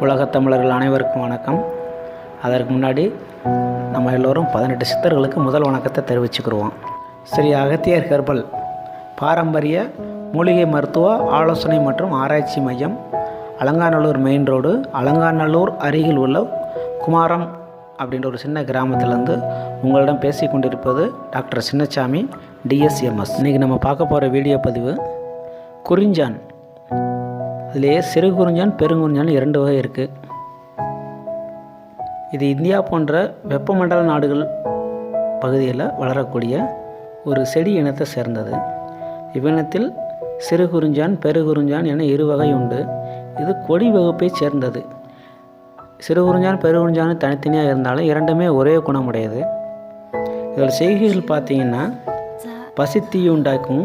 உலகத் தமிழர்கள் அனைவருக்கும் வணக்கம். அதற்கு முன்னாடி நம்ம எல்லோரும் பதினெட்டு சித்தர்களுக்கு முதல் வணக்கத்தை தெரிவிச்சுக்கிடுவோம் ஸ்ரீ அகத்தியர் ஹெர்பல் பாரம்பரிய மூலிகை மருத்துவ ஆலோசனை மற்றும் ஆராய்ச்சி மையம் அலங்காநல்லூர் மெயின் ரோடு அலங்காநல்லூர் அருகில் உள்ள குமாரம் அப்படின்ற ஒரு சின்ன கிராமத்திலேருந்து உங்களிடம் பேசி கொண்டிருப்பது டாக்டர் சின்னசாமி டிஎஸ்எம்எஸ் இன்றைக்கி நம்ம பார்க்க போகிற வீடியோ பதிவு குறிஞ்சான். அதிலேயே சிறு குறிஞ்சான் பெருங்குறிஞ்சான் இரண்டு வகை இருக்குது இது இந்தியா போன்ற வெப்பமண்டல நாடுகள் பகுதியில் வளரக்கூடிய ஒரு செடி இனத்தை சேர்ந்தது. இவ்வினத்தில் சிறு குறிஞ்சான் பெருகுறிஞ்சான் என இரு வகை உண்டு. இது கொடி வகுப்பை சேர்ந்தது. சிறு குறிஞ்சான் பெருகுறிஞ்சான் தனித்தனியாக இருந்தாலும் இரண்டுமே ஒரே குணமுடையது. இதோட செய்கைகள் பார்த்தீங்கன்னா பசித்தீ உண்டாக்கும்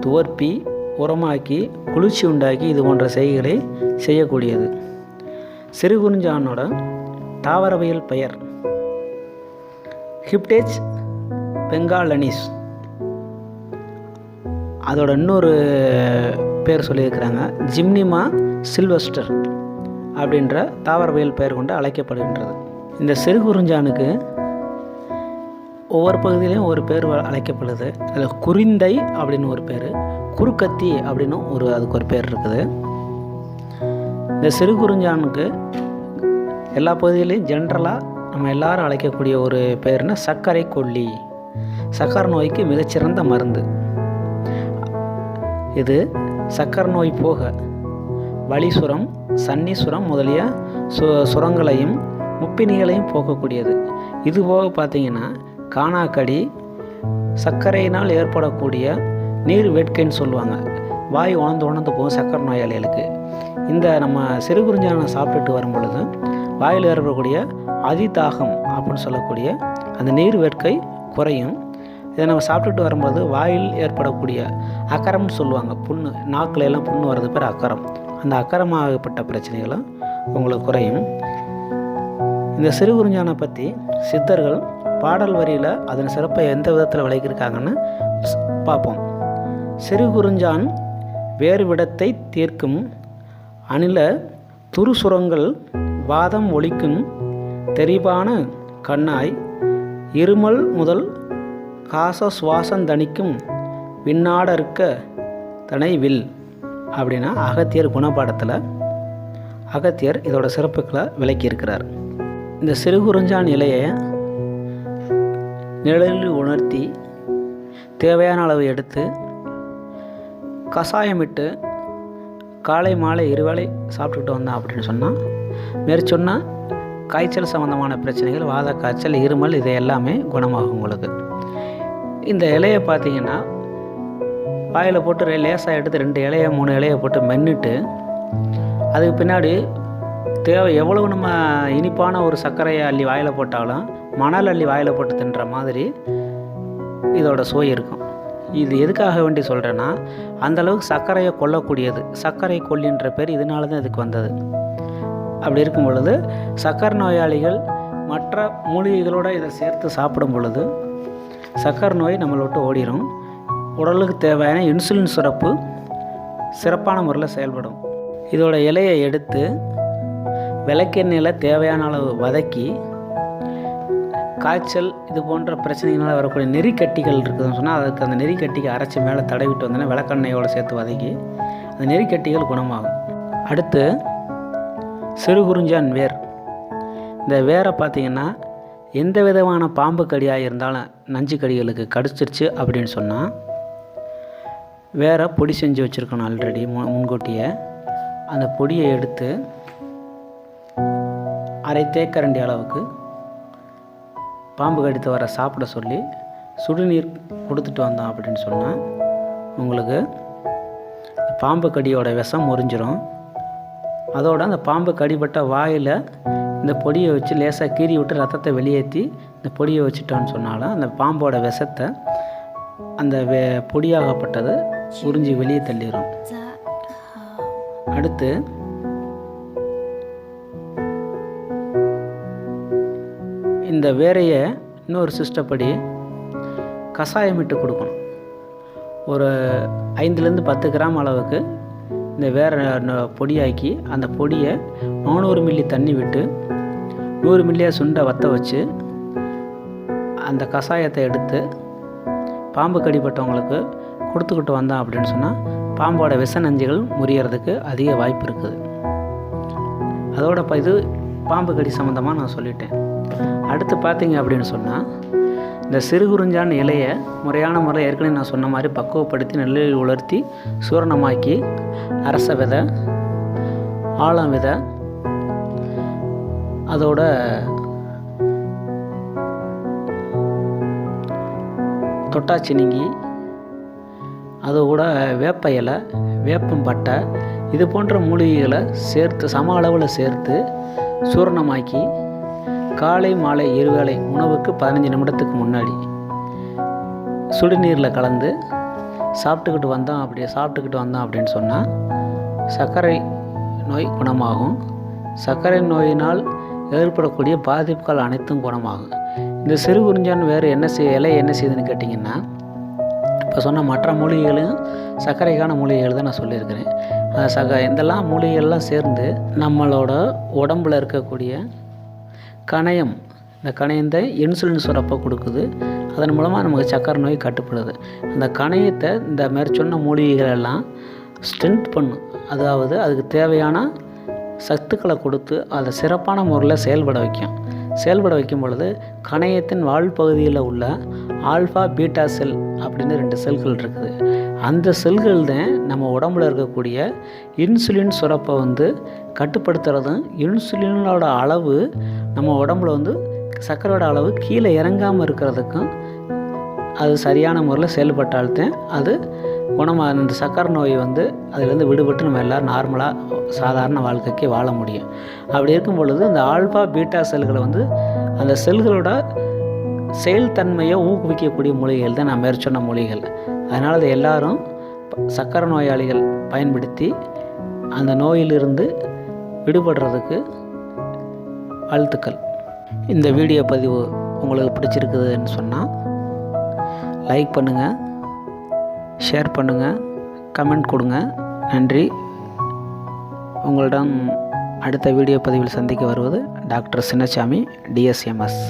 துவர்ப்பி உரமாக்கி குளிர்ச்சி உண்டாக்கி இது போன்ற செய்கைகளை செய்யக்கூடியது. சிறுகுறிஞ்சானோட தாவரவியல் பெயர் ஹிப்டேஜ் பெங்காலனிஸ். அதோட இன்னொரு பேர் சொல்லியிருக்கிறாங்க ஜிம்னிமா சில்வஸ்டர் அப்படின்ற தாவரவியல் பெயர் கொண்டு அழைக்கப்படுகின்றது. இந்த சிறுகுறிஞ்சானுக்கு ஒவ்வொரு பகுதியிலையும் ஒரு பேர் அழைக்கப்படுது. அதில் குறிந்தை அப்படின்னு ஒரு பேர் குறுக்கத்தி அப்படின்னு ஒரு அதுக்கு ஒரு பேர் இருக்குது. இந்த சிறு குறிஞ்சானுக்கு எல்லா பகுதியிலையும் ஜென்ரலாக நம்ம எல்லாரும் அழைக்கக்கூடிய ஒரு பேர்னா சர்க்கரை கொல்லி. சக்கரை நோய்க்கு மிகச்சிறந்த மருந்து. இது சக்கரை நோய் போக வலிசுரம் சன்னிசுரம் முதலிய சு சுரங்களையும் முப்பினிகளையும் போக்கக்கூடியது. இது போக பார்த்தீங்கன்னா காணாக்கடி சர்க்கரையினால் ஏற்படக்கூடிய நீர் வேட்கைன்னு சொல்லுவாங்க. வாய் உணர்ந்து உணர்ந்து போகும் சர்க்கரை நோயாளிகளுக்கு. இந்த நம்ம சிறுகுறிஞ்சானை சாப்பிட்டுட்டு வரும் பொழுது வாயில் ஏற்படக்கூடிய அதிதாகம் அப்படின்னு சொல்லக்கூடிய அந்த நீர் வேட்கை குறையும். இதை நம்ம சாப்பிட்டுட்டு வரும்போது வாயில் ஏற்படக்கூடிய அக்கரம்னு சொல்லுவாங்க. புண்ணு நாக்கில் எல்லாம் புண்ணு வர்றது பேர் அக்கரம் அந்த அக்கரமாகப்பட்ட பிரச்சனைகளும் உங்களுக்கு குறையும். இந்த சிறுகுறிஞ்சானை பற்றி சித்தர்கள் பாடல் வரியில் அதன் சிறப்பை எந்த விதத்தில் விளக்கியிருக்காங்கன்னு பார்ப்போம். சிறுகுறிஞ்சான் வேறு விடத்தை தீர்க்கும். அணில துருசுரங்கள் வாதம் ஒழிக்கும். தெரிவான கண்ணாய் இருமல் முதல் காச சுவாசம் தணிக்கும். விண்ணாடற்க தனை வில் அப்படின்னா அகத்தியர் குணப்பாடத்தில் அகத்தியர் இதோட சிறப்புகளை விளக்கியிருக்கிறார். இந்த சிறுகுறிஞ்சான் இலையை நிழலில் உணர்த்தி தேவையான அளவு எடுத்து கஷாயமிட்டு காலை மாலை இருவேளை சாப்பிட்டுக்கிட்டு வந்தோம் அப்படின்னு சொன்னால் மேற்சொன்னால் காய்ச்சல் சம்மந்தமான பிரச்சனைகள் வாத காய்ச்சல் இருமல் இது எல்லாமே குணமாகும் உங்களுக்கு. இந்த இலையை பார்த்தீங்கன்னா வாயில் போட்டு ரெ- லேசாக எடுத்து ரெண்டு இலையை மூணு இலையை போட்டு மென்னுட்டு அதுக்கு பின்னாடி தேவை எவ்வளவு நம்ம இனிப்பான ஒரு சர்க்கரையை அள்ளி வாயில் போட்டாலும் மணல் அள்ளி வாயில் போட்டு தின்ற மாதிரி இதோட சுவை இருக்கும். இது எதுக்காக வேண்டி சொல்கிறேன்னா அந்த அளவுக்கு சர்க்கரையை கொல்லக்கூடியது. சர்க்கரை கொல்லின்ற பேர் இதனால தான் இதுக்கு வந்தது. அப்படி இருக்கும் பொழுது சர்க்கரை நோயாளிகள் மற்ற மூலிகைகளோடு இதை சேர்த்து சாப்பிடும் பொழுது சர்க்கரை நோய் நம்மளை விட்டு ஓடிடும் உடலுக்கு தேவையான இன்சுலின் சுரப்பு சிறப்பான முறையில் செயல்படும். இதோட இலையை எடுத்து விளக்கெண்ணெயில் தேவையான அளவு வதக்கி காய்ச்சல் இது போன்ற பிரச்சனைகளால் வரக்கூடிய நெறிக்கட்டிகள் இருக்குதுன்னு சொன்னால் அதுக்கு அந்த நெறிக்கட்டிக்கு அரைச்சி மேலே தடவிட்டு வந்தோன்னா விளக்கெண்ணையோடு சேர்த்து வதக்கி அந்த நெறிக்கட்டிகள் குணமாகும். அடுத்து சிறுகுறிஞ்சான் வேர். இந்த வேரை பார்த்திங்கன்னா எந்த விதமான பாம்பு கடியாக இருந்தாலும் நஞ்சு கடிகளுக்கு கடிச்சிருச்சு அப்படின்னு சொன்னால் வேற பொடி செஞ்சு வச்சுருக்கணும் ஆல்ரெடி மு முன்கூட்டியே. அந்த பொடியை எடுத்து அரை தேக்கரண்டி அளவுக்கு பாம்பு கடித்து வர சாப்பிட சொல்லி சுடுநீர் கொடுத்துட்டு வந்தோம் அப்படின்னு சொன்னால் உங்களுக்கு பாம்பு கடியோட விஷம் முறிஞ்சிரும். அதோட அந்த பாம்பு கடிபட்ட வாயில் இந்த பொடியை வச்சு லேசாக கீறி விட்டு ரத்தத்தை வெளியேற்றி இந்த பொடியை வச்சுட்டோன்னு சொன்னாலும் அந்த பாம்போட விஷத்தை அந்த வெ பொடியாகப்பட்டது உறிஞ்சி வெளியே தள்ளிடும் அடுத்து இந்த வேரையை இன்னொரு சிஸ்டப்படி கஷாயமிட்டு கொடுக்கணும். ஒரு ஐந்துலேருந்து பத்து கிராம் அளவுக்கு இந்த வேறு பொடியாக்கி அந்த பொடியை நானூறு மில்லி தண்ணி விட்டு நூறு மில்லியாக சுண்டை வற்ற வச்சு அந்த கஷாயத்தை எடுத்து பாம்பு கடிப்பட்டவங்களுக்கு கொடுத்துக்கிட்டு வந்தோம் அப்படின்னு சொன்னால் பாம்போட விஷ நஞ்சுகள் முறியறதுக்கு அதிக வாய்ப்பு இருக்குது. அதோட இப்போ இது பாம்பு கடி சம்மந்தமாக நான் சொல்லிட்டேன். அடுத்து பார்த்தீங்க அப்படின்னு சொன்னால் இந்த சிறுகுறிஞ்சான் இலையை முறையான முறை ஏற்கனவே நான் சொன்ன மாதிரி பக்குவப்படுத்தி நெல்லில் உலர்த்தி சூரணமாக்கி அரச விதை ஆழம் விதை அதோட தொட்டாச்சினிங்கி அதோட வேப்ப இலை வேப்பம்பட்டை இது போன்ற மூலிகைகளை சேர்த்து சம அளவில் சேர்த்து சூரணமாக்கி காலை மாலை இருவேளை உணவுக்கு பதினஞ்சு நிமிடத்துக்கு முன்னாடி சுடுநீரில் கலந்து சாப்பிட்டுக்கிட்டு வந்தோம் அப்படி சாப்பிட்டுக்கிட்டு வந்தோம் அப்படின்னு சொன்னால் சர்க்கரை நோய் குணமாகும். சர்க்கரை நோயினால் ஏற்படக்கூடிய பாதிப்புகள் அனைத்தும் குணமாகும். இந்த சிறு குறிஞ்சான் வேறு என்ன செய் இலை என்ன செய்யுதுன்னு கேட்டிங்கன்னா இப்போ சொன்ன மற்ற மூலிகைகளையும் சர்க்கரைக்கான மூலிகைகள் தான் நான் சொல்லியிருக்கிறேன். அந்த சக இதெல்லாம் மூலிகைகள்லாம் சேர்ந்து நம்மளோட உடம்பில் இருக்கக்கூடிய கணையம் இந்த கணையத்தை இன்சுலின் சுரப்பை கொடுக்குது. அதன் மூலமாக நமக்கு சக்கரை நோய் கட்டுப்படுது. அந்த கணையத்தை இந்த மாதிரி சொன்ன மூலிகைகள் எல்லாம் ஸ்ட்ரென்த் பண்ணும். அதாவது அதுக்கு தேவையான சத்துக்களை கொடுத்து அதை சிறப்பான முறையில் செயல்பட வைக்கும். செயல்பட வைக்கும் பொழுது கணையத்தின் வால்பகுதியில் உள்ள ஆல்ஃபா பீட்டா செல் அப்படின்னு ரெண்டு செல்கள் இருக்குது. அந்த செல்கள் தான் நம்ம உடம்புல இருக்கக்கூடிய இன்சுலின் சுரப்பை வந்து கட்டுப்படுத்துறதும் இன்சுலினோட அளவு நம்ம உடம்புல வந்து சர்க்கரையோட அளவு கீழே இறங்காமல் இருக்கிறதுக்கும் அது சரியான முறையில் செயல்பட்டால்தான் அது குணமாக அந்த சக்கரை நோய் வந்து அதிலேருந்து விடுபட்டு நம்ம எல்லோரும் நார்மலாக சாதாரண வாழ்க்கைக்கு வாழ முடியும். அப்படி இருக்கும் பொழுது இந்த ஆல்பா பீட்டா செல்களை வந்து அந்த செல்களோட செயல்தன்மையை ஊக்குவிக்கக்கூடிய மூலிகைகள் தான் நான் மேற்சொன்ன மூலிகைகள். அதனால் அதை எல்லாரும் சக்கரை நோயாளிகள் பயன்படுத்தி அந்த நோயிலிருந்து விடுபடுறதுக்கு வாழ்த்துக்கள். இந்த வீடியோ பதிவு உங்களுக்கு பிடிச்சிருக்குதுன்னு சொன்னால் லைக் பண்ணுங்கள் ஷேர் பண்ணுங்கள் கமெண்ட் கொடுங்க. நன்றி. உங்களிடம் அடுத்த வீடியோ பதிவில் சந்திக்க வருவது டாக்டர் சின்னசாமி டிஎஸ்எம்எஸ்